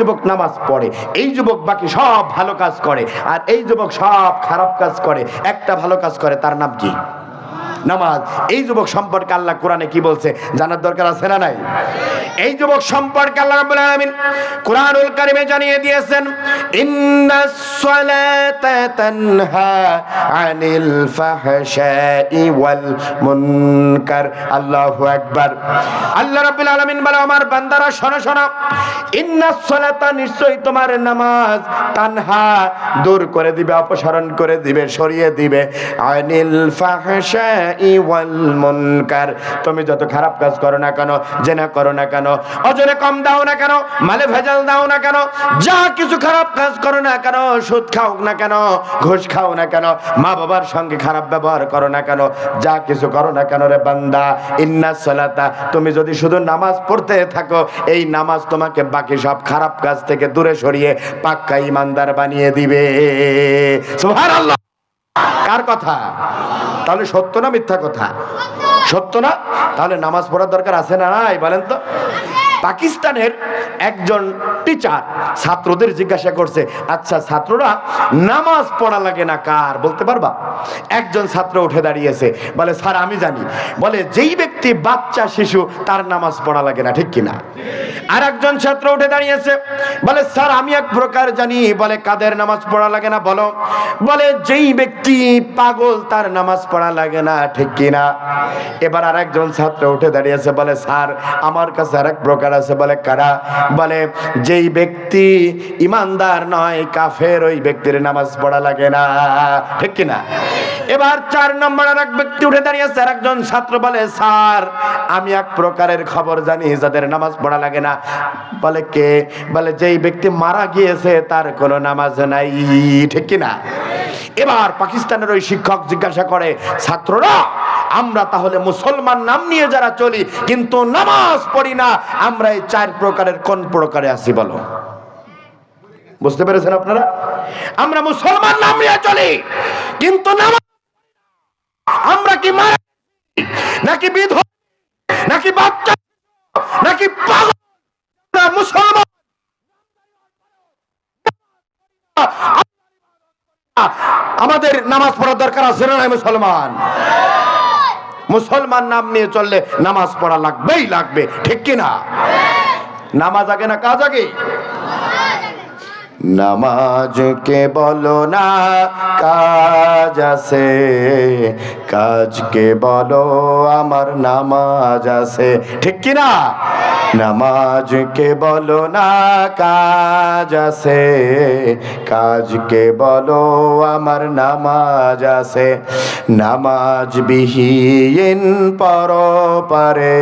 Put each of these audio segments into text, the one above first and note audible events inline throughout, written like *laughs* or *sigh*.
যুবক নামাজ পড়ে, এই যুবক বাকি সব ভালো কাজ করে, আর এই যুবক সব খারাপ কাজ করে, একটা ভালো কাজ করে, তার নাম কি? নামাজ। এই যুবক সম্পর্কে আল্লাহ কোরআনে কি বলছে? জানার দরকার আছে না নাই? এই যুবক সম্পর্কে আল্লাহ রাব্বুল আলামিন কোরআনুল কারিমে জানিয়ে দিয়েছেন ইন্নাস সালাতা তানহা আনিল ফাহশাই ওয়াল মুনকার। আল্লাহু আকবার। আল্লাহ রাব্বুল আলামিন বলে, আমার বান্দারা, শোনো শোনো। ইন্নাস সালাতা নিশ্চয়ই তোমার নামাজ তানহা দূর করে দিবে, অপসারণ করে দিবে, সরিয়ে দিবে। আনিল ফাহশাই তুমি যত খারাপ কাজ করো না কেন, জেনা করো না কেন, অজরে কম দাও না কেন, মালে ভেজাল দাও না কেন, যা কিছু খারাপ কাজ করো না কেন, সুদ খাও না কেন, ঘুষ খাও না কেন, মা বাবার সঙ্গে খারাপ ব্যবহার করো না কেন, যা কিছু করো না কেন রে বান্দা, ইন্না সালাতা, তুমি যদি শুধু নামাজ পড়তে থাকো, এই নামাজ তোমাকে বাকি সব খারাপ কাজ থেকে দূরে সরিয়ে পাক্কা ইমানদার বানিয়ে দিবে। সুবহানাল্লাহ। কার কথা? তাহলে সত্য না মিথ্যা কথা? সত্য না? তাহলে নামাজ পড়ার দরকার আছে না নাই, বলেন তো? পাকিস্তানের একজন টিচার ছাত্রদের জিজ্ঞাসা করছে আচ্ছা ছাত্ররা নামাজ পড়া লাগে না কার? বলতে পারবা? একজন ছাত্র উঠে দাঁড়িয়েছে, বলে, স্যার, আমি জানি। বলে, যেই ব্যক্তি বাচ্চা শিশু, তার নামাজ পড়া লাগে না, ঠিক কিনা? আর একজন ছাত্র উঠে দাঁড়িয়েছে, বলে, স্যার, আমি এক প্রকার জানি। বলে, কাদের নামাজ পড়া লাগে না? বলো। বলে, যেই ব্যক্তি পাগল, তার নামাজ পড়া লাগে না, ঠিক কিনা? এবার আর একজন ছাত্র উঠে দাঁড়িয়েছে, বলে, স্যার, আমার কাছে আর এক প্রকার আছে। বলে, কারা? বলে, যেই ব্যক্তি ইমানদার নয়, কাফের, ওই ব্যক্তির নামাজ পড়া লাগে না। ঠিক কিনা? এবার চার নম্বর আর এক ব্যক্তি উঠে দাঁড়িয়েছে আর একজন ছাত্র বলে, স্যার, আমি এক প্রকারের খবর জানি, যাদের নামাজ পড়া লাগে না। বলে কে? বলে, যেই ব্যক্তি মারা গিয়েছে, তার কোনো নামাজ নাই। ঠিক কিনা? এবার পাকিস্তানের ওই শিক্ষক জিজ্ঞাসা করে, ছাত্ররা, আমরা তাহলে মুসলমান নাম নিয়ে যারা চলি, কিন্তু নামাজ পড়ি না, আমরা এই চার প্রকারের কোন প্রকারে আছি বলো? বুঝতে পেরেছেন আপনারা? আমরা মুসলমান নাম নিয়ে চলি, কিন্তু নামাজ আমরা কি মারা নাকি বিধ নাকি বাচ্চা? নাকি পাগল? মুসলমান? আমাদের নামাজ পড়ার দরকার আছে না মুসলমান? মুসলমান নাম নিয়ে চললে নামাজ পড়া লাগবেই লাগবে, ঠিক কিনা? নামাজ আগে না কাজ আগে? নামাজকে বলো না, কাজ আছে। কাজকে বলো? আমার নামাজ আছে। ঠিক কি না নামাজকে বলো না কাজ আছে? কাজকে বলো? আমার নামাজ আছে। নামাজ বিহীন পর পারে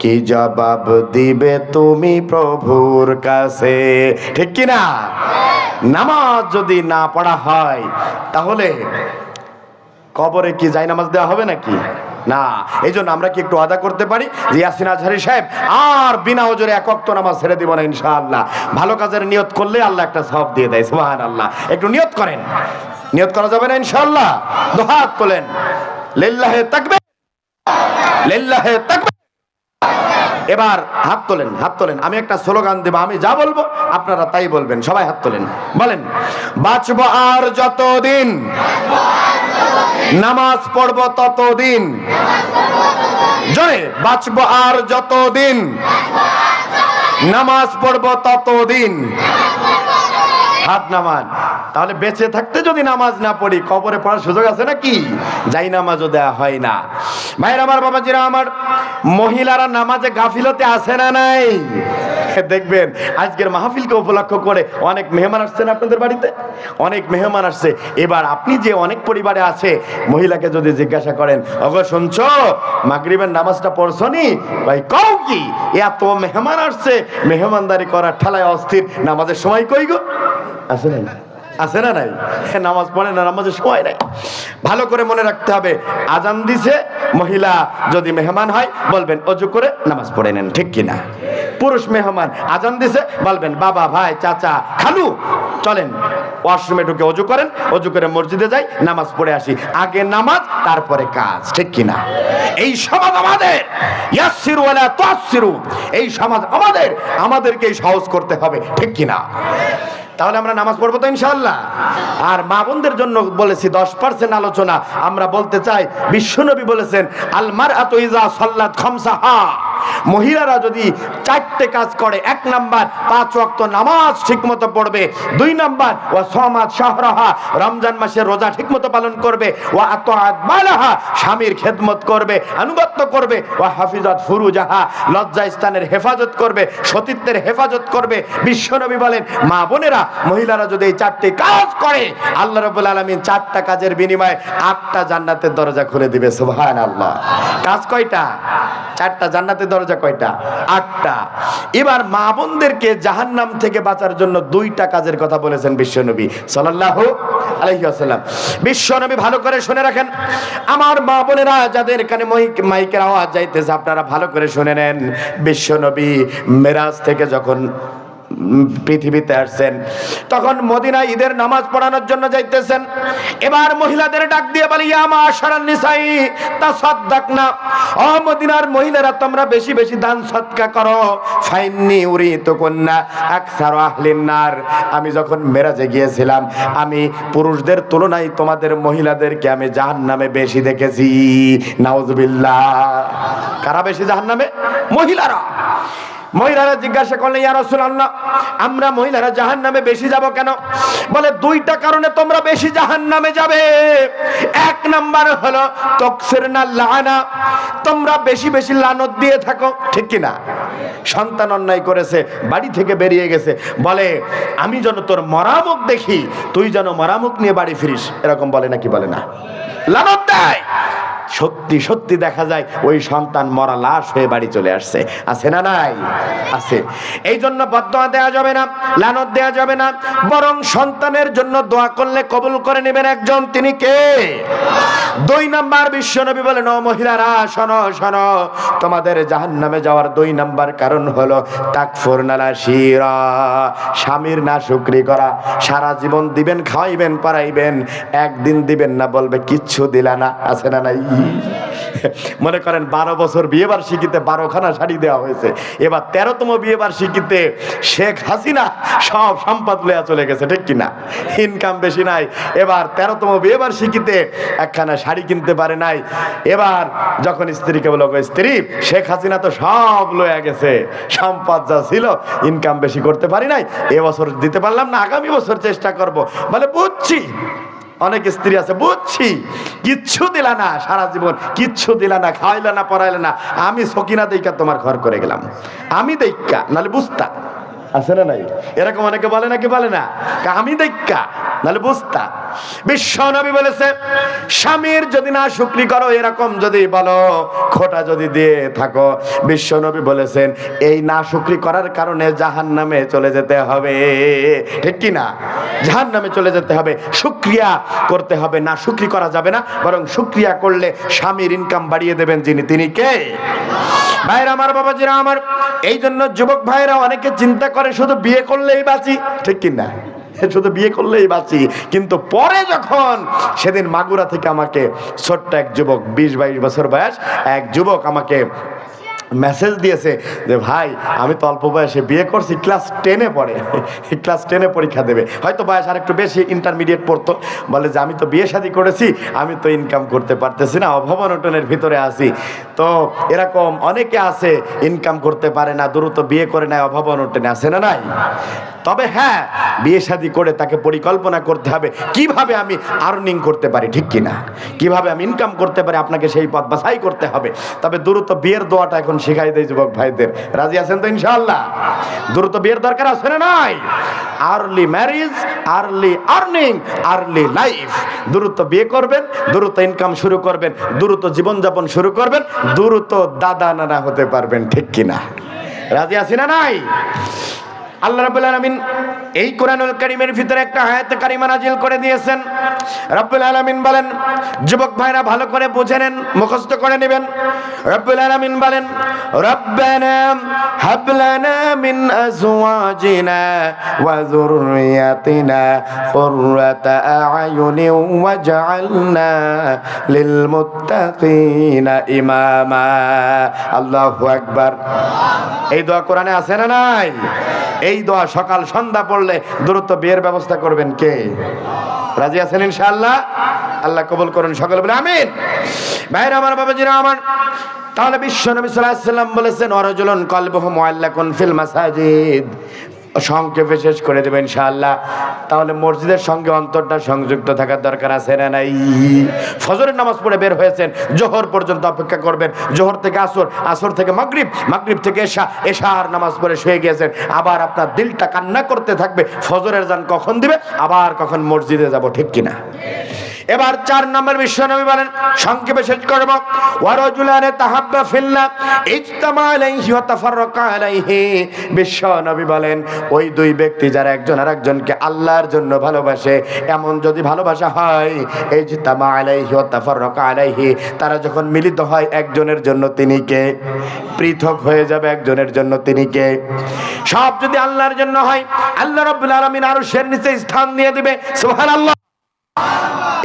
কি জবাব দিবে তুমি প্রভুর কাছে? ঠিক কি না নামাজ যদি না পড়া হয়, তাহলে কবরে কি যাই নামাজ দেওয়া হবে নাকি? না। এই জন্য আমরা কি একটু আদা করতে পারি? ইয়াসিন আজহারি সাহেব, আর বিনা ওজরে এক অক্ত নামাজ ছেড়ে দিব না ইনশাআল্লাহ। ভালো কাজের নিয়ত করলে আল্লাহ একটা সব দিয়ে দেয় সোহান আল্লাহ একটু নিয়ত করেন। নিয়ত করা যাবে না ইনশাআল্লাহ? দোহাত তোলেন। লিল্লাহে তাকবে লিল্লাহে তাকবে এবার হাত তোলেন হাত তোলেন। আমি একটা স্লোগান দেব, আমি যা বলব, আপনারা তাই বলবেন। সবাই হাত তোলেন। বলেন, বাঁচবো আর যতদিন, নামাজ পড়ব ততদিন জয় বাঁচবো আর যতদিন, নামাজ পড়ব ততদিন হাত নামান। তাহলে বেঁচে থাকতে যদি নামাজ না পড়ি, কবরে পড়ার সুযোগ আছে নাকি? যাই নামাজও দেওয়া হয় না। ভাইয়ের আমার, বাবাজিরা আমার, মহিলারা নামাজে গাফিলতে আসে না নাই? দেখবেন, আজকের মাহফিলকে উপলক্ষ করে অনেক মেহমান আসছেন আপনাদের বাড়িতে। অনেক মেহমান আসছে। এবার আপনি যে অনেক পরিবারে আছে, মহিলাকে যদি জিজ্ঞাসা করেন, অগো, শুনছ? মাগরিবের নামাজটা পড়ছো নি? ভাই, কও কি? এত মেহমান আসছে, মেহমানদারি করার ঠেলায় অস্থির। নামাজের সময় কই গো? আছে না আছে না নাই? নামাজ পড়ে না নামাজের সময় নাই। ভালো করে মনে রাখতে হবে, আজান দিছে, মহিলা যদি মেহমান হয়, বলবেন, অজু করে নামাজ পড়ে নেন ঠিক কিনা? পুরুষ মেহমান, আজান দিছে, বলবেন, বাবা, ভাই, চাচা, খালু, চলেন, ওয়াশরুমে ঢুকে অজু করেন, অজু করে মসজিদে যাই, নামাজ পড়ে আসি। আগে নামাজ, তারপরে কাজ ঠিক কিনা? এই সমাজ আমাদের, ইয়াসসিরু ওয়ালা তুয়াসসিরু। এই সমাজ আমাদের, আমাদেরকেই সহজ করতে হবে, ঠিক কিনা? তাহলে আমরা নামাজ পড়ব তো ইনশাল্লাহ আর মা বোনদের জন্য বলেছি, দশ পার্সেন্ট আলোচনা। আমরা বলতে চাই, বিশ্বনবী বলেছেন আলমার আত ইজা সল্লাদ খমসাহা। মহিলারা যদি চারটে কাজ করে, এক নাম্বার পাঁচ ওয়াক্ত নামাজ ঠিকমতো পড়বে, দুই নাম্বার ও সমাজ শাহরাহা, রমজান মাসে রোজা ঠিকমতো পালন করবে ও আতআত বালাহা স্বামীর খেদমত করবে, আনুগত্য করবে ও হাফিজাত ফুরুজাহা, লজ্জা স্থানের হেফাজত করবে, সতীত্বের হেফাজত করবে। বিশ্বনবী বলেন, মা বোনেরা, মহিলারা যদি এই চারটি কাজ করে, আল্লাহ রবুল আলমিন চারটা কাজের বিনিময়ে আটটা জান্নাতের দরজা খুলে দিবে সুবহান আল্লাহ কাজ কয়টা? চারটা জান্নাতের দরজা কয়টা? আটটা। এবার মা বোনদেরকে জাহান্নাম থেকে বাঁচার জন্য দুইটা কাজের কথা বলেছেন বিশ্বনবী সাল্লাহ আলাইহি ওয়াসাল্লাম। বিশ্বনবী ভালো করে শুনে রাখেন। আমার মা বোনেরা যাদের কানে মাইক- মাইকের আওয়াজ যাইতেছে, আপনারা ভালো করে শুনে নেন। বিশ্বনবী মেরাজ থেকে যখন পৃথিবীতে আসছেন। তখন মদিনা ঈদের নামাজ পড়ানোর জন্য যাইতেছেন। এবার মহিলাদের ডাক দিয়ে বলি আমা সারান নিসাই, তা সদ্দাক না। ও মদিনার মহিলারা, তোমরা বেশি বেশি দান সৎকা করো। ফাইননি উরি তো কন্যা আকসার আহলিন নার। আমি যখন মেরাজে গিয়েছিলাম, আমি পুরুষদের তুলনায় তোমাদের মহিলাদেরকে আমি জাহান্নামে বেশি দেখেছি। নাউজুবিল্লাহ। কারা বেশি জাহান্নামে? মহিলারা। মহিলারা জিজ্ঞাসা করলে ইয়া রাসূলুল্লাহ, আমরা মহিলারা জাহান্নামে বেশি যাব কেন? বলে, দুইটা কারণে তোমরা বেশি জাহান্নামে যাবে। এক নাম্বার হলো, তকসিরনা লানা, তোমরা বেশি বেশি লানত দিয়ে থাকো। ঠিক কি না? সন্তান অন্যায় করেছে, বাড়ি থেকে বেরিয়ে গেছে। বলে, আমি যেন তোর মরামুখ দেখি, তুই যেন মরামুখ নিয়ে বাড়ি ফিরিস। এরকম বলে নাকি বলে না? লানত দেয়! সত্যি সত্যি দেখা যায় ওই সন্তান মরা লাশ হয়ে বাড়ি চলে আসছে। আছে না নাই? আছে। এই জন্য বদয়া দেওয়া যাবে না, লানত দেওয়া যাবে না, বরং সন্তানের জন্য দোয়া করলে কবুল করে নেবেন একজন। তিনি কে? দুই নাম্বার বিশ্বনবী বলেন, ও মহিলারা, শোনো শোনো, তোমাদের জাহান্নামে যাওয়ার দুই নাম্বার কারণ হলো তাকফুর নালা শিরা। স্বামীর না শুকরি করা, সারা জীবন দিবেন, খাওয়াইবেন পারাইবেন একদিন দিবেন না, বলবে কিচ্ছু দিলা না। আছে না নাই? মনে করেন বারো বছর বিয়ে বার্ষিকীতে বারোখানা শাড়ি দেওয়া হয়েছে। এবার তেরোতম বিয়ে বার্ষিকীতে শেখ হাসিনা সব সম্পদ লইয়া চলে গেছে, ঠিক কিনা? ইনকাম বেশি নাই। এবার তেরোতম বিয়ে বার্ষিকীতে একখানা শাড়ি কিনতে পারে নাই। এবার যখন স্ত্রীকে বলো "গো স্ত্রী, শেখ হাসিনা তো সব লইয়া গেছে। সম্পদ যা ছিল ইনকাম বেশি করতে পারি নাই। এবছর দিতে পারলাম না, আগামী বছর চেষ্টা করব। বলে, বুঝছি। অনেক স্ত্রী আছে, বুঝছি? কিচ্ছু দিলা না সারা জীবন, কিচ্ছু দিলা না, খাওয়াইলা না, পড়াইলা না। আমি সকিনা দেইকা তোমার ঘর করে গেলাম। আমি দেইকা নাহলে বুঝতা। আছে না নাই? এরকম অনেকে বলে নাকি বলে না? আমি দেখা, নাহলে বুঝতা। বিশ্ব নবী বলেছে, স্বামীর যদি না শুক্রি করো, এরকম যদি বলো, খোটা যদি দিয়ে থাকো। বিশ্ব নবী বলেছেন, এই না শুক্রি করার কারণে জাহান নামে চলে যেতে হবে। ঠিক কি না? জাহান নামে চলে যেতে হবে। শুক্রিয়া করতে হবে, না শুক্রি করা যাবে না। বরং শুক্রিয়া করলে স্বামীর ইনকাম বাড়িয়ে দেবেন যিনি। তিনি কে? ভাইরা, আমার বাবাজিরা, আমার। এই জন্য যুবক ভাইরা অনেকে চিন্তা করে শুধু বিয়ে করলেই বাঁচি, ঠিক কিনা? শুধু বিয়ে করলেই বাঁচি, কিন্তু পরে যখন সেদিন মাগুরা থেকে আমাকে ছোট্ট এক যুবক, বিশ বাইশ বছর বয়স, এক যুবক আমাকে মেসেজ দিয়েছে যে, ভাই, আমি তো অল্প বয়সে বিয়ে করছি ক্লাস টেনে পড়ে। *laughs* ক্লাস টেনে পরীক্ষা দেবে। হয়তো বয়স আর একটু বেশি ইন্টারমিডিয়েট পড়তো। বলে যে, আমি তো বিয়ে শাদী করেছি, আমি তো ইনকাম করতে পারতেছি না অভাবনটনের ভিতরে আছি। তো এরকম অনেকে আছে ইনকাম করতে পারে না, দ্রুত বিয়ে করে নেয় অভাবনটনে আছে না নাই? তবে হ্যাঁ বিয়ে শাদী করে তাকে পরিকল্পনা করতে হবে। কীভাবে আমি আর্নিং করতে পারি, ঠিক কিনা? কীভাবে আমি ইনকাম করতে পারি, আপনাকে সেই পথ বাছাই করতে হবে। তবে দ্রুত বিয়ের দোয়াটা এখন শিখাই দেয় যুবক ভাইদের। রাজি আছেন তো ইনশাআল্লাহ? দ্রুত বিয়ের দরকার আছে না নাই? Early marriage early earning early life দ্রুত বিয়ে করবেন, দ্রুত ইনকাম শুরু করবেন, দ্রুত জীবনযাপন শুরু করবেন, দ্রুত দাদা নানা হতে পারবেন, ঠিক কিনা? রাজি আছি না নাই? আল্লাহ রাব্বুল আলামিন এই কোরআনুল কারীমের ভিতরে একটা আয়াত কারিমা নাজিল করে দিয়েছেন। রাব্বুল আলামিন বলেন, যুবক ভাইরা, ভালো করে বুঝে নেন, মুখস্থ করে নেবেন। রাব্বুল আলামিন বলেন, রব্বানা হাব লানা মিন আজওয়াজিনা ওয়া যুররিয়াতিনা কুররাতা আ'য়ুনিন ওয়াজআলনা লিল মুত্তাকিনা ইমামা। আল্লাহু আকবার। এই দোয়া কোরআনে আছে না নাই? এই দোয়া সকাল সন্ধ্যা পড়লে দূরত্ব বিয়ের ব্যবস্থা করবেন কে? রাজি আছেন ইনশাল্লাহ আল্লাহ কবুল করুন সকাল বলে আমিন। ভাইরা আমার বাবাজিরা আমার, তাহলে বিশ্ব নবী সাল্লাল্লাহু আলাইহি বলেছেন, অরজুলুন কলবহু মুআল্লাকুন ফিল মাসাজিদ। সংক্ষেপে শেষ করে দেবেন ইনশাআল্লাহ। তাহলে মসজিদের সঙ্গে অন্তরটা সংযুক্ত থাকার দরকার আছে না নাই? ফজরের নামাজ পড়ে বের হয়েছেন, জোহর পর্যন্ত অপেক্ষা করবেন। জোহর থেকে আসর আসর থেকে মাগরিব মাগরিব থেকে এশা, এশার নামাজ পড়ে শুয়ে গিয়েছেন। আবার আপনার দিলটা কান্না করতে থাকবে, ফজরের যান কখন দিবে, আবার কখন মসজিদে যাব, ঠিক কিনা? এবার চার নম্বর বিশ্বনবী বলেন, সংক্ষেপে শেষ করব। ওয়ারজুলানে তাহাব্বা ফিল্লাহ ইজতামা আলাইহি ওয়া তাফাররাকা আলাইহি। বিশ্বনবী বলেন, ওই দুই ব্যক্তি যারা একজন আরেকজনকে আল্লাহর জন্য ভালোবাসে, এমন যদি ভালোবাসা হয়, ইজতামা আলাইহি ওয়া তাফাররাকা আলাইহি, তারা যখন মিলিত হয় একজনের জন্য তিনি কে? পৃথক হয়ে যাবে একজনের জন্য তিনি কে? সব যদি আল্লাহর জন্য হয়, আল্লাহ রাব্বুল আলামিন আরশের নিচে স্থান দিয়ে দিবে, সুবহানাল্লাহ।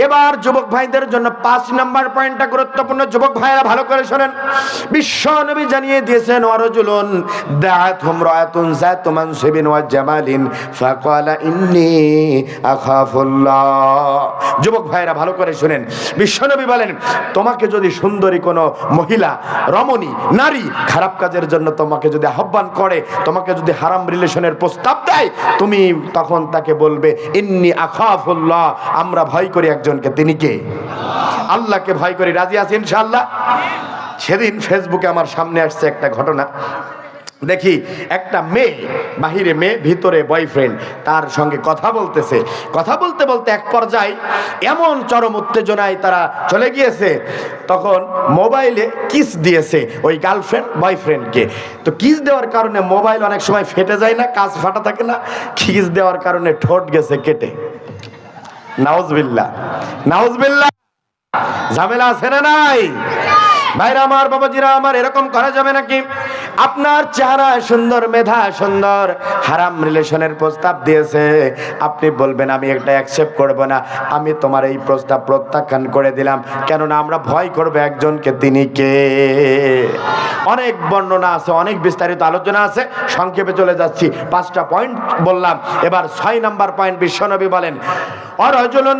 এবার যুবক ভাইদের জন্য পাঁচ নাম্বার পয়েন্টটা গুরুত্বপূর্ণ। যুবক ভাইরা ভালো করে শোনেন। বিশ্ব নবী জানিয়ে দিয়েছেন ওয়ারজুলুন দাআত হুমরাতুন যাতু মানসিবিন ওয়া জামালিন ফাকালা ইন্নী আখাফুল্লাহ। যুবক ভাইরা ভালো করে শুনেন। বিশ্ব নবী বলেন, তোমাকে যদি সুন্দরী কোনো মহিলা, রমণী, নারী খারাপ কাজের জন্য তোমাকে যদি আহ্বান করে, তোমাকে যদি হারাম রিলেশনের প্রস্তাব দেয়, তুমি তখন তাকে বলবে, ইন্নি আখাফুল্লাহ আমরা ভয় করি একজনকে, তিনি কে? আল্লাহকে ভয় করি, রাজি আছি ইনশাআল্লাহ? সেদিন ফেসবুকে আমার সামনে আসছে একটা ঘটনা। দেখি, একটা মেয়ে, বাহিরে মেয়ে, ভিতরে বয়ফ্রেন্ড তার সঙ্গে কথা বলতেছে। কথা বলতে বলতে এক পর্যায়ে এমন চরম উত্তেজনায় তারা চলে গিয়েছে। তখন মোবাইলে কিস দিয়েছে ওই গার্লফ্রেন্ড বয়ফ্রেন্ডকে তো কিস দেওয়ার কারণে মোবাইল অনেক সময় ফেটে যায় না, কাজ ফাটা থাকে না, কিস দেওয়ার কারণে ঠোঁট গেছে কেটে। নাউজবিল্লা নাউজবিল্লা ঝামেলা আছে না নাই? ভাইরা আমার বাবাজিরা, আমার এরকম করা যাবে নাকি? আপনার চেহারা সুন্দর, মেধা সুন্দর, হারাম রিলেশনের প্রস্তাব দিয়েছে। আপনি বলবেন, আমি একটা অ্যাকসেপ্ট করব না। আমি তোমার এই প্রস্তাব প্রত্যাখ্যান করে দিলাম। কেননা আমরা ভয় করব একজনকে, তিনি কে? অনেক বর্ণনা আছে, অনেক বিস্তারিত আলোচনা আছে। সংক্ষেপে চলে যাচ্ছি। পাঁচটা পয়েন্ট বললাম। এবার ছয় নাম্বার পয়েন্ট বিশ্বনবী বলেন, অরজলন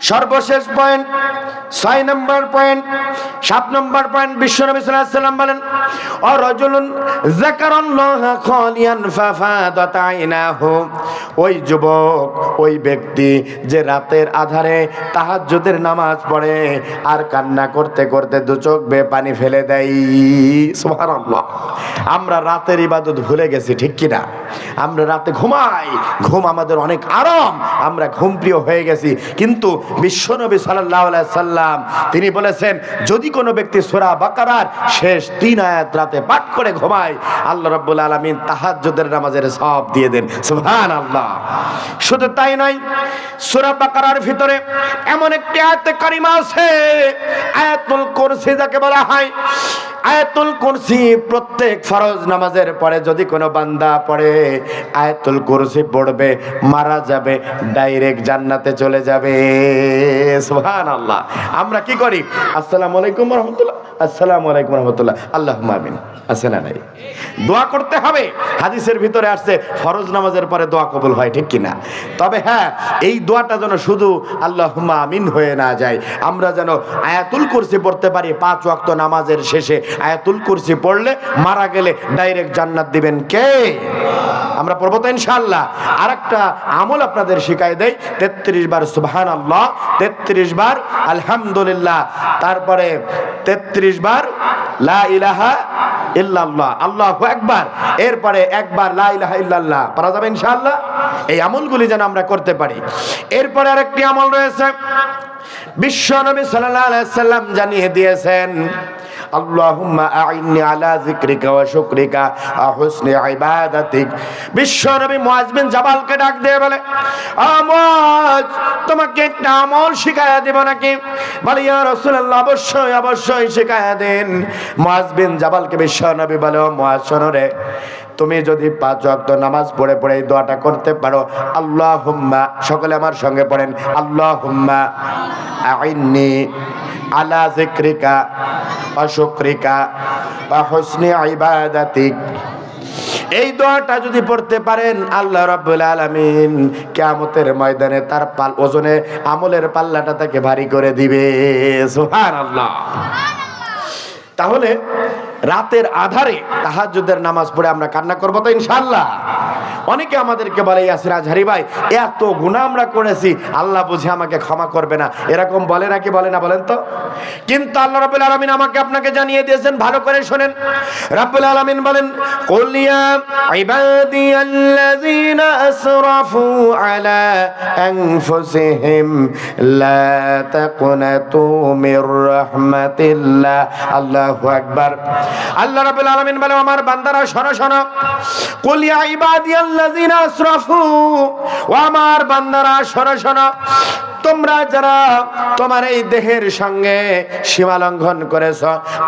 সর্বশেষ পয়েন্ট ছয় নম্বর পয়েন্ট সাত নম্বর পয়েন্ট বিশ্বনবী সাল্লাল্লাহু আলাইহি সাল্লাম বলেন ও রজুলুন ওই যুবক, ওই ব্যক্তি যে রাতের আধারে তাহাজ্জুদের নামাজ পড়ে আর কান্না করতে করতে দু চোখ বে পানি ফেলে দেয়। সুবহানাল্লাহ। আমরা রাতের ইবাদত ভুলে গেছি, ঠিক কি না? আমরা রাতে ঘুমাই, ঘুম আমাদের অনেক আরাম, আমরা ঘুম প্রিয় হয়ে গেছি। কিন্তু বিশ্বনবী আলাইহি সাল্লাম, তিনি বলেছেন, যদি কোনো ব্যক্তি সোরা বাকারার শেষ তিন আয়াত রাতে পাঠ করে ঘুমায়, আল্লাহ রাব্বুল আলামিন তাহাজ্জুদের নামাজের সব দিয়ে দেন। সুবহানাল্লাহ। শুধু তাই নয়, সোরা বাকারার ভিতরে এমন একটি আয়াতে কারিমা আছে, আয়াতুল কোরসি যাকে বলা হয় আয়াতুল কুরসি প্রত্যেক ফরজ নামাজের পরে যদি কোনো বান্দা পড়ে, আয়াতুল কুরসি পড়বে, মারা যাবে, ডাইরেক্ট জান্নাতে চলে যাবে। সুবহানাল্লাহ। আমরা কি করি? আসসালামু আলাইকুম রহমতুল্লাহ। আসসালামু আলাইকুম রহমতুল্লাহ। আল্লাহ আমিন। আছে না নাই? দোয়া করতে হবে। হাদিসের ভিতরে আসছে, ফরজ নামাজের পরে দোয়া কবুল হয়, ঠিক কিনা? তবে হ্যাঁ এই দোয়াটা যেন শুধু আল্লাহ আমিন হয়ে না যায়, আমরা যেন আয়াতুল কুরসি পড়তে পারি, পাঁচ ওয়াক্ত নামাজের শেষে আয়াতুল কুরসি পড়লে মারা গেলে ডাইরেক্ট জান্নাত দিবেন কে? আমরা পড়ব তো ইনশাল্লাহ আর একটা আমল আপনাদের শিখাই দেয় তেত্রিশ বার সুবহান আল্লাহ তেত্রিশ বার আলহামদুলিল্লাহ, তারপরে তেত্রিশ বার লা ইলাহা ইল্লাল্লাহ, আল্লাহু একবার এরপরে একবার লা ইলাহা ইল্লাল্লাহ পারা যাবে ইনশাআল্লাহ? এই আমলগুলি যেন আমরা করতে পারি। এরপরে আরেকটি আমল রয়েছে, বিশ্ব নবী সাল্লাল্লাহু আলাইহি সাল্লাম জানিয়ে দিয়েছেন আল্লাহুম্মা আইন্নি আলা যিকরিকা ওয়া শুকরিকা ওয়া হুসনি ইবাদাতিক। বিশ্ব নবী বিন জাবালকে ডাক বলে তোমাকে নাকি? বলে অবশ্যই অবশ্যই জাবালকে বিশ্ব নবী বলে তুমি যদি পাঁচ ওয়াক্ত নামাজ পড়ে পড়ে দোয়াটা করতে পারো আল্লাহ সকলে আমার সঙ্গে পড়েন আল্লাহ হুম্মা আইন্নি আলা জিক্রিকা শুক্রিকা বা হুসনি ইবাদাতিক। এই দোয়াটা যদি পড়তে পারেন, আল্লাহ রাব্বুল আলামিন কিয়ামতের ময়দানে তার পাল ওজনে, আমলের পাল্লাটা তাকে ভারী করে দিবে। সুবহানাল্লাহ। তাহলে রাতের আধারে তাহাজুদের নামাজ পড়ে আমরা কান্না করব তো ইনশাআল্লাহ। অনেকে আমাদেরকে বলে, ইয়াসির আজহারি ভাই, এত গুনাহ আমরা করেছি, আল্লাহ বুঝে আমাকে ক্ষমা করবে না। এরকম বলে নাকি বলে না বলেন তো? কিন্তু আল্লাহ রাব্বুল আলামিন আমাকে আপনাকে জানিয়ে দিয়েছেন, ভালো করে শুনেন। রাব্বুল আলামিন বলেন, কুল ইয়া ইবাদিয়াল্লাযীনা আসরাফু আলা আনফুসিহিম, লা তাকুনাতু মির রাহমাতিল্লাহ। আল্লাহু আকবার। আল্লাহ রাব্বুল আলামিন বলে, আমার বান্দারা, শোনো শোনো। কুল ইয়া ইবাদিয়াল্লাযীনা আসরাফু, ও আমার বান্দারা, শোনো শোনো। তোমরা যারা তোমার এই দেহের সঙ্গে সীমা লঙ্ঘন করেছ,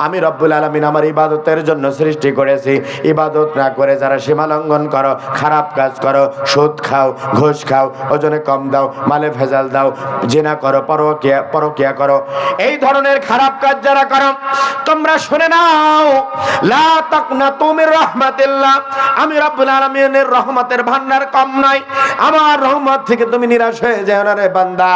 আমি রব্বুল আলমিন আমার ইবাদতের জন্য সৃষ্টি করেছি। ইবাদত না করে যারা সীমা লঙ্ঘন করো, খারাপ কাজ করো, সুদ খাও, ঘুষ খাও, ওজনে কম দাও, মালে ভেজাল দাও, জেনা করো, পরকিয়া পরকিয়া করো। এই ধরনের খারাপ কাজ যারা করো তোমরা শুনে নাও। লা আমি রব্বুল আলমিনের রহমতের ভান্ডার কম আমার রহমত থেকে তুমি নিরাশ হয়ে যাও না রে বান্দা।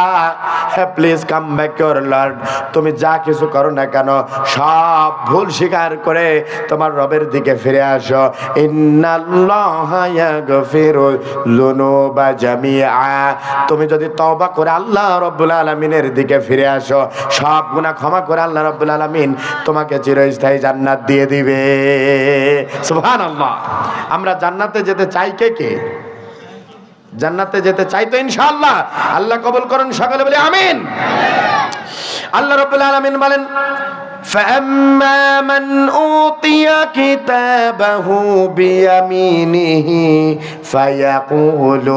Please come back your lord তুমি যা কিছু করো না কেন, সব ভুল স্বীকার করে তোমার রবের দিকে ফিরে আসো। ইন্নাল্লাহা ইয়াগফিরুল যুনুবা জামিআ। তুমি যদি তওবা করে আল্লাহ রব্বুল আলামিনের দিকে ফিরে আসো, সব গুনাহ ক্ষমা করে আল্লাহ রব্বুল আলামিন তোমাকে চিরস্থায়ী জান্নাত দিয়ে দিবে। সুহান আল্লাহ আমরা জান্নাতে যেতে চাই কে কে? জান্নাতে যেতে চাই তো ইনশাআল্লাহ। আল্লাহ কবুল করেন, সকলে বলে আমিন। আল্লাহ রাব্বুল আলমিন বলেন فأما من أوتي كتابه بيمينه فيقول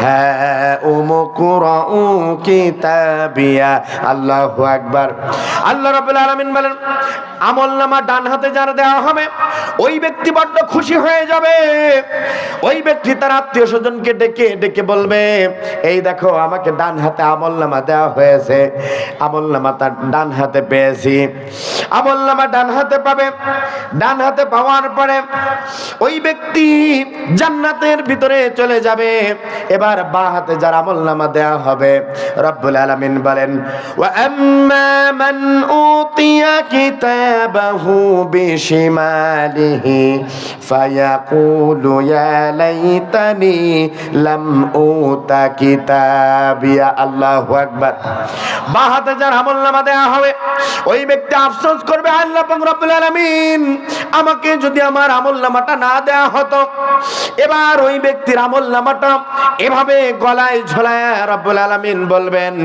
هاؤم اقرءوا كتابيا الله أكبر আল্লাহ রাব্বুল আলামিন বলেন আমল নামা ডান হাতে যার দেওয়া হবে ওই ব্যক্তি বড্ড খুশি হয়ে যাবে ওই ব্যক্তি তার আত্মীয় স্বজনকে ডেকে ডেকে বলবে এই দেখো আমাকে ডান হাতে আমল নামা দেওয়া হয়েছে আমল নামা তার ডান হাতে পেয়েছি আমল ডান হাতে পাবে। ডান হাতে পাওয়ার পরে ওই ব্যক্তি জান্নাতের ভিতরে চলে যাবে। এবার বা হাতে যার আমল নামা দেওয়া হবে, রব্বুল আলামিন বলেন, ওয়া আম্মা মান উতিয়া কিতাবাহু বিশিমালিহি ফায়াকুলু ইয়া লাইতানি লাম উতা কিতাবিয়া। আল্লাহু আকবার। বা হাতে যার আমল নামা দেওয়া হবে, ওই ব্যক্তি আফসোস করবে, আল্লাহ রব্বুল আলামিন। আমাকে যদি আমার আমল নামাটা না দেওয়া হতো, এবার ওই ব্যক্তির আমল নামাটা এভাবে গলায় ঝোলায় রব্বুল আলামিন বলবেন,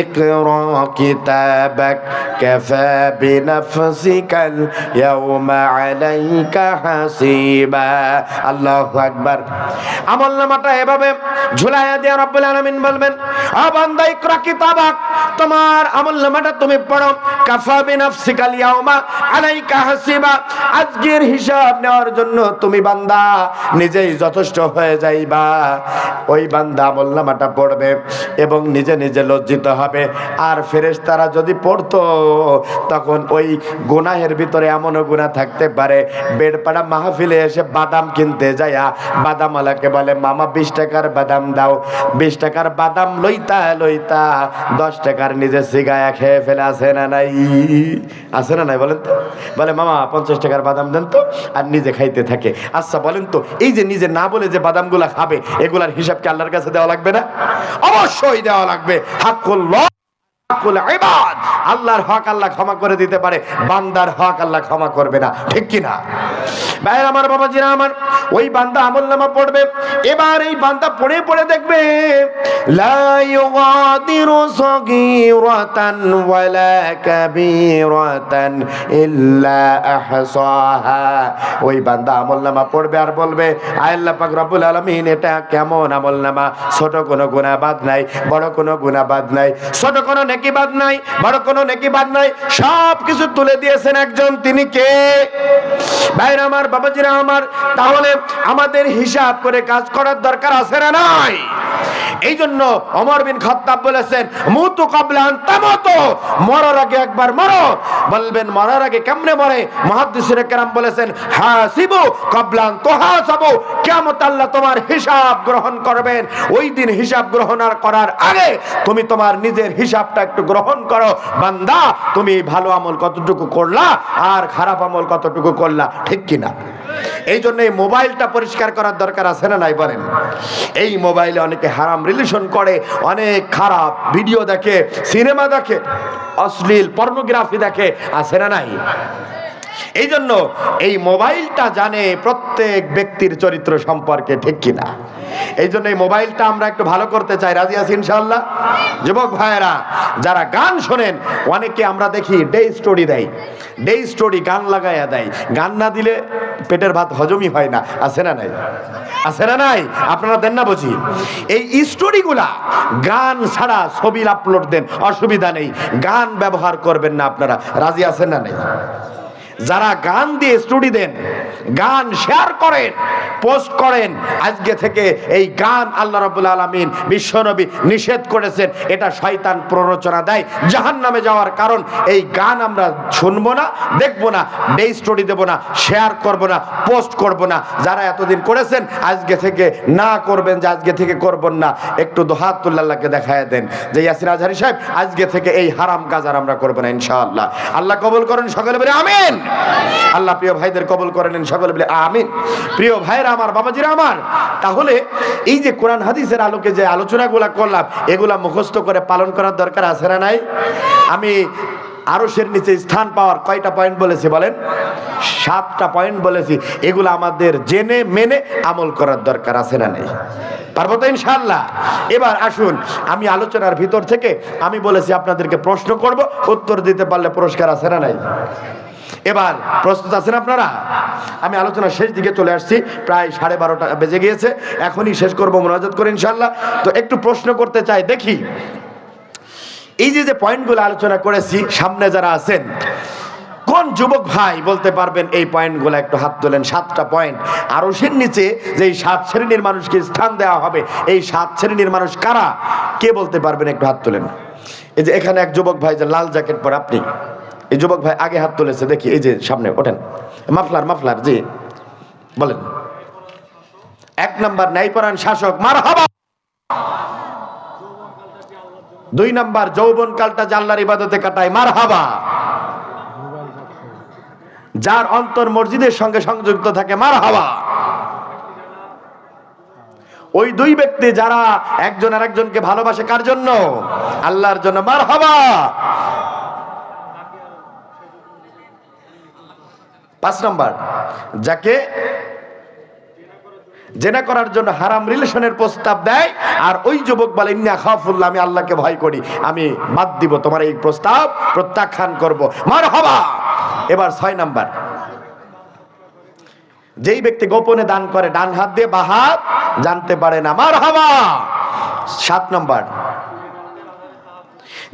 ইকরা কিতাবাক কাফা বিনাফসিকাল ইয়াউমা আলাইকা হাসিবা। আল্লাহু আকবার। আমল নামাটা এভাবে ঝুলাইয়া দিয়ে রব্বুল আলামিন বলবেন আ বান্দা, ইকরা কিতাবাক, তোমার আমল নামাটা তুমি পড়ো, কাফা বিনাফসিকাল ইয়াউমা, আলাইকা হাসিবা। আজকের হিসাব নেওয়ার জন্য তুমি বান্দা, নিজেই যথেষ্ট হয়ে যাইবা। ওই বান্দা আমল পড়বে এবং নিজে নিজে লজ্জিত হবে। আর ফেরেশতারা যদি পড়তো, তখন ওই গুনাহের ভিতরে এমনও গুনাহ থাকতে পারে। বেড়পাড়া মাহফিলে এসে বাদাম কিনতে যায়া বাদামওয়ালাকে বলে, মামা, বিশ টাকার বাদাম দাও। বিশ টাকার বাদাম লইতা লইতা, দশ টাকার নিজে সিগায়া খেয়ে ফেলে আসে না নাই? আছে না নাই বলেন তো? বলে, মামা, পঞ্চাশ টাকার বাদাম দেন তো আর নিজে খাইতে থাকে। আচ্ছা বলেন তো, এই যে নিজে না বলে যে বাদামগুলা খাবে, এগুলার হিসাব কি আল্লাহর কাছে দেওয়া লাগবে না? অবশ্যই দেওয়া লাগবে। হাক্কুল্লাহ। আল্লাহর হক আল্লাহ ক্ষমা করে দিতে পারে, বান্দার হক আল্লাহ ক্ষমা করবে না। ঠিক কি না ভাই আমার বাবাজিরা, আমার ওই বান্দা আমল নামা পড়বে। এবার এই বান্দা পড়ে পড়ে দেখবে ওই বান্দা আমল নামা পড়বে আর বলবে আল্লাহ পাক রব্বুল এটা কেমন আমল নামা? ছোট কোনো গুনাহ বাদ নাই, বড় কোনো গুনাহ বাদ নাই, ছোট কোনো নেকি বাদ নাই বড় কোনো নেকি বাদ নাই সব কিছু তুলে দিয়েছেন একজন, তিনি কে? ভাইরা আমার, বাবাজিরা আমার, তাহলে আমাদের হিসাব করে কাজ করার দরকার আছে না নাই? এই জন্য অমর বিন খত্তাব বলেছেন, মুতু কাবলান তামতো, মরার আগে একবার মরো। বলবেন, মরার আগে কেমনে মরে? মহাদ্দিসির কেরাম বলেছেন, হাসিবু কাবলান তোহাসাবু, কিয়ামত আল্লাহ তোমার হিসাব গ্রহণ করবেন। ওই দিন হিসাব গ্রহণ আর করার আগে তুমি তোমার নিজের হিসাবটা একটু গ্রহণ করো। বান্দা, তুমি ভালো আমল কতটুকু করলা আর খারাপ আমল কতটুকু করলা, ঠিক কিনা? এই জন্য এই মোবাইলটা পরিষ্কার করার দরকার আছে না নাই বলেন? এই মোবাইলে অনেকে হারাম রিলেশন করে, অনেক খারাপ ভিডিও দেখে, সিনেমা দেখে, অশ্লীল পর্নোগ্রাফি দেখে, আছে না নাই? এই জন্য এই মোবাইলটা জানে প্রত্যেক ব্যক্তির চরিত্র সম্পর্কে ঠিক কিনা। এই জন্য এই মোবাইলটা আমরা একটু ভালো করতে চাই। রাজি আছি ইনশাল্লাহ যুবক ভাইয়েরা, যারা গান শোনেন, অনেকে আমরা দেখি ডে স্টোরি দেয়। ডে স্টোরি গান লাগাইয়া দেয়। গান না দিলে পেটের ভাত হজমই হয় না। আছে না নাই? আছে না নাই? আপনারা দেন না বুঝি? এই স্টোরিগুলা গান ছাড়া ছবি আপলোড দেন, অসুবিধা নেই। গান ব্যবহার করবেন না আপনারা। রাজি আছেন না নাই? যারা গান দিয়ে স্টুডি দেন, গান শেয়ার করেন, পোস্ট করেন, আজকে থেকে এই গান আল্লাহ রাব্বুল আলামিন বিশ্বনবী নিষেধ করেছেন, এটা শয়তান প্ররোচনা দেয়। জাহান নামে যাওয়ার কারণ, এই গান আমরা শুনব না, দেখব না ডে স্টোরি দেবো না, শেয়ার করব না, পোস্ট করব না। যারা এতদিন করেছেন, আজকে থেকে না করবেন যে আজকে থেকে করবেন না, একটু দোহাত তুল্লাহকে দেখায় দেন। যে ইয়াসির আজহারি সাহেব, আজকে থেকে এই হারাম কাজ আর আমরা করব না, ইনশাআল্লাহ। আল্লাহ কবুল করেন সকলে বলে, আমিন। আল্লাহ প্রিয় ভাইদের কবুল করে নেন, সকলে বলে আমিন। প্রিয় ভাইরা আমার, বাবাজিরা আমার, তাহলে এই যে কোরআন হাদিসের আলোকে যে আলোচনাগুলা করলাম, এগুলা মুখস্থ করে পালন করার দরকার আছে না নাই? আমি আরশের নিচে স্থান পাওয়ার কয়টা পয়েন্ট বলেছি বলেন? সাতটা পয়েন্ট বলেছি। এগুলো আমাদের জেনে, মেনে আমল করার দরকার আছে না নেই? পারব তো ইনশাল্লাহ এবার আসুন, আমি আলোচনার ভিতর থেকে আমি বলেছি আপনাদেরকে প্রশ্ন করব, উত্তর দিতে পারলে পুরস্কার আছে না নাই? এবার প্রস্তুত আছেন আপনারা? আমি আলোচনার শেষ দিকে চলে আসছি, প্রায় সাড়ে বারোটা বেজে গিয়েছে, এখনই শেষ করব, মোনাজাত করে ইনশাল্লাহ তো একটু প্রশ্ন করতে চাই, দেখি। এই যে যে পয়েন্টগুলো আলোচনা করেছি, সামনে যারা আছেন, কোন যুবক ভাই বলতে পারবেন, এই পয়েন্টগুলো একটু হাত তোলেন, সাতটা পয়েন্ট আরশের নিচে যে এই সাত শ্রেণির মানুষকে স্থান দেওয়া হবে, এই সাত শ্রেণির মানুষ কারা? কে বলতে পারবেন, একটু হাত তোলেন। এই যে এখানে এক যুবক ভাই যে লাল জ্যাকেট পরে, আপনি? এই যুবক ভাই আগে হাত তুলেছে, দেখি, এই যে সামনে, ওঠেন। মাফলার মাফলার, জি, বলেন। এক নাম্বার ন্যায়পরায়ণ শাসক, মার হাবা। দুই নাম্বার যৌবন কালটা জাল্লার ইবাদতে কাটায়, মার হাবা। যার অন্তর মসজিদের সঙ্গে সংযুক্ত থাকে, মার হাওয়া ওই দুই ব্যক্তি যারা একজন আর একজনকে ভালোবাসে, কার জন্য? আল্লাহর জন্য, মার হাওয়া পাঁচ নম্বর, যাকে জেনা করার জন্য হারাম রিলেশনের প্রস্তাব দেয়, আর ওই যুবক বলে, ইন্না আমি আল্লাহকে ভয় করি, আমি বাদ দিব তোমার এই প্রস্তাব, প্রত্যাখ্যান করব। মার হবা এবার ছয় নাম্বার, যেই ব্যক্তি গোপনে দান করে, ডান হাত দিয়ে বা হাত জানতে পারে না। মার হবা সাত নম্বর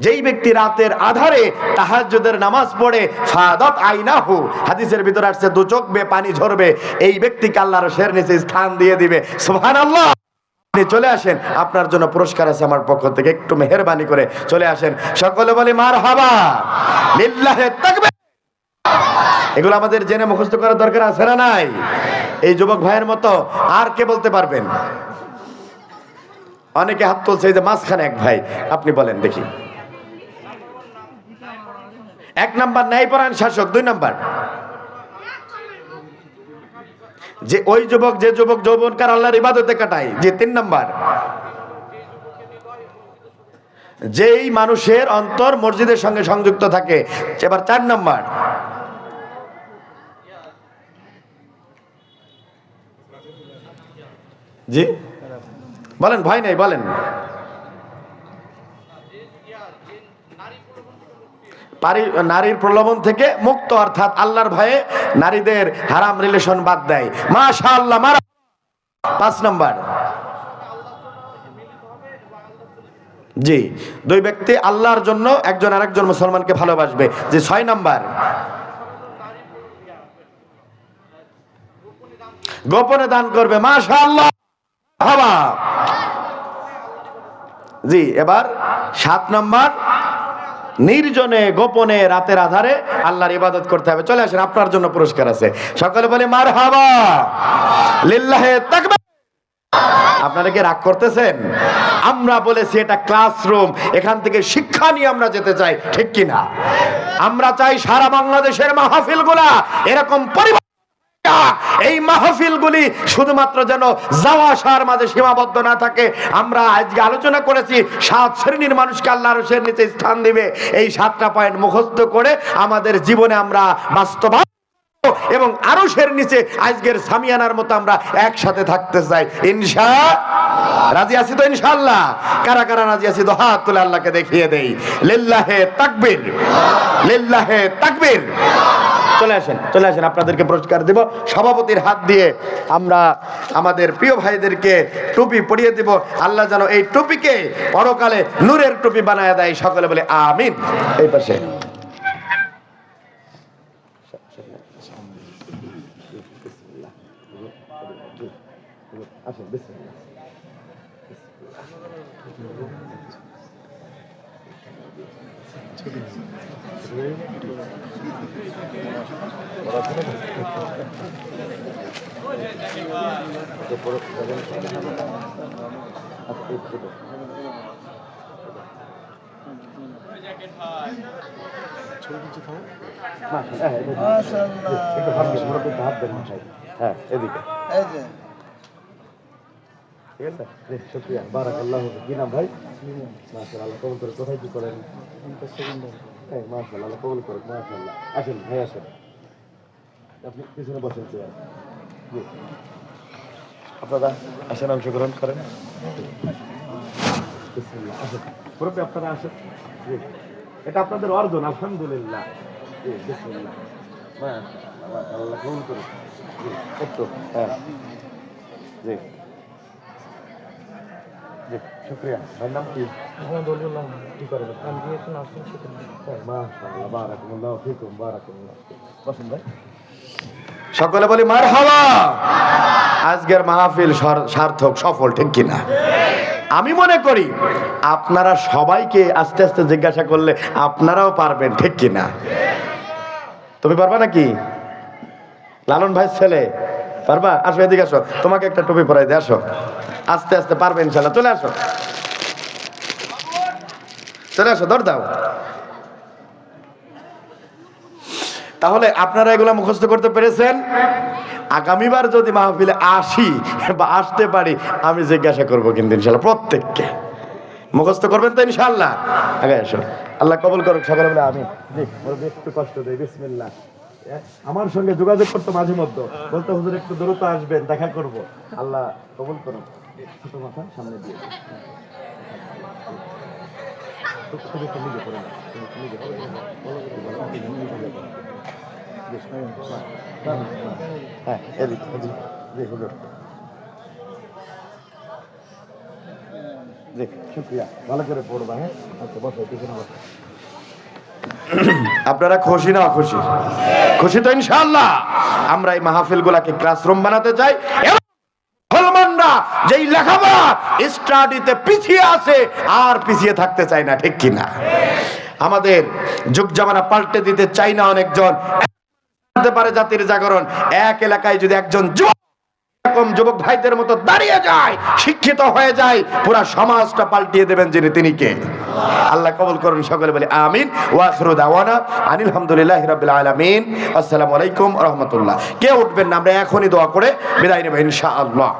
যেই ব্যক্তি রাতের আধারে তাহাজ্জুদের নামাজ পড়ে, ফাদাত আইনাহু, হাদিসের ভিতর আসছে, দু চোখ বে পানি ঝরবে, এই ব্যক্তিকে আল্লাহর শের নিচে স্থান দিয়ে দিবে। সুবহানাল্লাহ! আপনি চলে আসেন, আপনার জন্য পুরস্কার আছে আমার পক্ষ থেকে, একটু মেহরবানি করে চলে আসেন। সকলে বলি মার হাবা লিল্লাহে তাকবীর! এগুলো আমাদের জেনে মুখস্থ করার দরকার আছে না নাই? এই যুবক ভাইয়ের মতো আর কে বলতে পারবেন? অনেকে হাত তুলছে, এই যে মাঝখানে এক ভাই, আপনি বলেন দেখি। এক নাম্বার ন্যায়পরায়ণ শাসক, দুই নাম্বার। যে ওই যুবক, যে যুবক যৌবনকার আল্লাহর ইবাদতে কাটায়, যে তিন নাম্বার। যেই মানুষের অন্তর মসজিদের সঙ্গে সংযুক্ত থাকে, এবার চার নাম্বার। জি? বলেন, ভয় নেই, বলেন। নারীর প্রলোভন থেকে মুক্ত, অর্থাৎ আল্লাহর ভয়ে নারীদের হারাম রিলেশন বাদ দেয়। মাশা আল্লাহ মারা পাঁচ নাম্বার। জি, দুই ব্যক্তি আল্লাহর জন্য একজন আরেকজন মুসলমানকে ভালোবাসবে। যে ছয় নাম্বার। গোপনে দান করবে মাশা আল্লাহ হাবা। জি, এবার সাত নাম্বার। নির্জনে, গোপনে, রাতের আধারে আল্লাহর ইবাদত করতে হবে। চলে আসেন, আপনার জন্য পুরস্কার আছে। সকলে বলে মার হাবা লিল্লাহে তাকবীর। আপনারা কি রাগ করতেছেন? আমরা বলেছি, এটা ক্লাসরুম। এখান থেকে শিক্ষা নিয়ে আমরা যেতে চাই। ঠিক কি না আমরা চাই সারা বাংলাদেশের মাহফিলগুলা এরকম পরিবার এই মাহফিলগুলি শুধুমাত্র যেন যাওয়া আসার মাঝে সীমাবদ্ধ না থাকে। আমরা আজকে আলোচনা করেছি, সাত শ্রেণির মানুষকে আল্লাহ রসের নিচে স্থান দিবে। এই সাতটা পয়েন্ট মুখস্থ করে আমাদের জীবনে আমরা বাস্তবায়ন এবং আরশের নিচে আজকের সামিয়ানার মতো আমরা একসাথে থাকতে চাই। ইনশা রাজি আছি তো ইনশাআল্লাহ কারা কারা রাজি আছি তো? হাত তুলে আল্লাহকে দেখিয়ে দেই। লিল্লাহে তাকবীর। লিল্লাহে তাকবীর। চলে আসেন চলে আসেন, আপনাদেরকে পুরস্কার দেব। সভাপতির হাত দিয়ে আমরা আমাদের প্রিয় ভাইদেরকে টুপি পরিয়ে দেব। আল্লাহ যেন এই টুপিকে পরকালে নূরের টুপি বানায় দেয়, সকলে বলে আমিন। এই পাশে। আসেন বিসমিল্লাহ হ্যাঁ এদিকে ঠিক আছে শুক্রিয়া বারাকাল্লাহ কি নাম ভাই মাশাআল্লাহ। কবুল করে কোথায় কি করেন মাশাআল্লাহ আল্লাহ কবুল করে মাশাআল্লাহ। আসেন, ভাই, আসেন। আপনি পিছনে বসেন চেয়ার আপনারা আসেন অংশগ্রহণ করেন। আসেন। পুরোপি আপনারা আসেন। এটা আপনাদের অর্জন আলহামদুলিল্লাহ। বিসমিল্লাহ। মাশাআল্লাহ মাশাআল্লাহ করুন হ্যাঁ। জি। জি শুক্রিয়া। ভাইয়ের নাম কি? আলহামদুলিল্লাহ কি করেন আমি ফিকুম বারাকাতুল্লাহ বসুন ভাই। সকলে বলি মারহাবা। আজকের মাহফিল সার্থক, সফল, ঠিক কিনা? আমি মনে করি আপনারা সবাইকে আস্তে আস্তে জিজ্ঞাসা করলে আপনারাও পারবেন, ঠিক কিনা? তুমি পারবা নাকি? লালন ভাই ছেলে। পারবা? আসো, এদিকে আসো। তোমাকে একটা টুপি পরাই দিয়ে আসো। আস্তে আস্তে পারবে ইনশাল্লাহ। চলে আসো। চলে আসো দর দাও। তাহলে আপনারা এগুলো মুখস্থ করতে পেরেছেন? আগামীবার যদি মাহফিলে আসি বা আসতে পারি, আমি জিজ্ঞাসা করব কিন্তু ইনশাল্লাহ প্রত্যেককে। মুখস্থ করবেন তো ইনশাল্লাহ? আগে এসো আল্লাহ কবল করুক, সকালে বলে আমি একটু কষ্ট দেই, বিসমিল্লাহ। আমার সঙ্গে যোগাযোগ করতো মাঝে মধ্যে। বলতে, হুজুর, একটু দ্রুত আসবেন, দেখা করব। আল্লাহ কবল করুন ছোট মাথা, সামনে দিয়ে। আপনারা খুশি না খুশি খুশি তো ইনশাআল্লাহ। আমরা এই মাহফিল গুলাকে ক্লাসরুম বানাতে চাই এবং মুসলমানরা যেই লেখাপড়া স্টাডিতে পিছিয়ে আছে, আর পিছিয়ে থাকতে চায় না, ঠিক কিনা? আমাদের যুগ জামানা পাল্টে দিতে চাই না অনেকজন। পারে জাতির জাগরণ, এক এলাকায় যদি একজন যুবক যুবক ভাইদের মতো দাঁড়িয়ে যায়, শিক্ষিত হয়ে যায় সমাজটা পাল্টিয়ে দেবেন যিনি, তিনি কে? আল্লাহ কবুল করুন সকলে বলে, আমিন। ওয়াখরু দাওয়ানা আনিল হামদুলিল্লাহ রাব্বিল আলামিন। আসসালামু আলাইকুম রহমতুল্লাহ। কে উঠবেন না, আমরা এখনই দোয়া করে বিদায় নেব, ইনশাআল্লাহ।